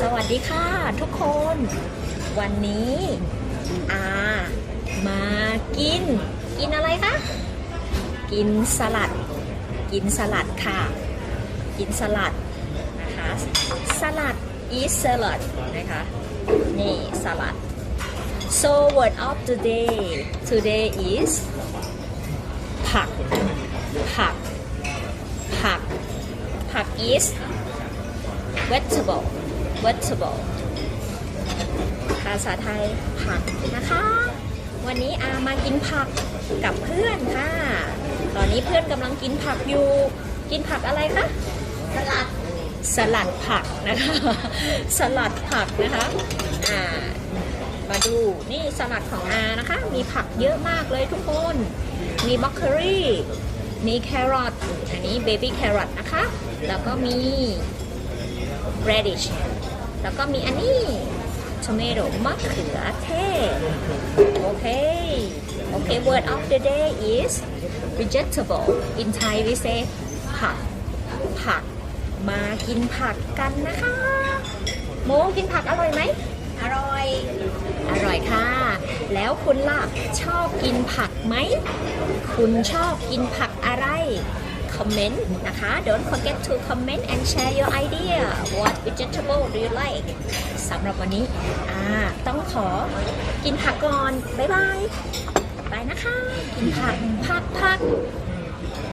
สวัสดีค่ะทุกคน วันนี้อามากิน กินอะไรคะกินสลัด กินสลัดค่ะ กินสลัดนะคะสลัด is salad นะคะนี่สลัด so word of the day today is ผักผักผักผัก is vegetable vegetable ภาษาไทยผักนะคะ วันนี้อามากินผักกับเพื่อนค่ะ ตอนนี้เพื่อนกำลังกินผักอยู่ กินผักอะไรคะ สลัด สลัดผักนะคะ สลัดผักนะคะ อ่า มาดูนี่สลัดของอานะคะ มีผักเยอะมากเลยทุกคน มีบล็อกเกอรี่ มีแครอท อันนี้เบบี้แครอทนะคะ แล้วก็มี radish แล้วก็มีอันนี้ tomato มะเขือเทศโอเคโอเค word of the day is vegetable in Thai we say ผัก ผัก มากินผักกันนะคะ โมกินผักอร่อยไหม อร่อย อร่อยค่ะ แล้วคุณล่ะ ชอบกินผักไหม คุณชอบกินผักอะไร comment นะคะ don't forget to comment and share your idea what vegetable do you like สำหรับวันนี้ต้องขอกินผักก่อน บ๊ายบาย ไปนะคะ กินผัก ผักผัก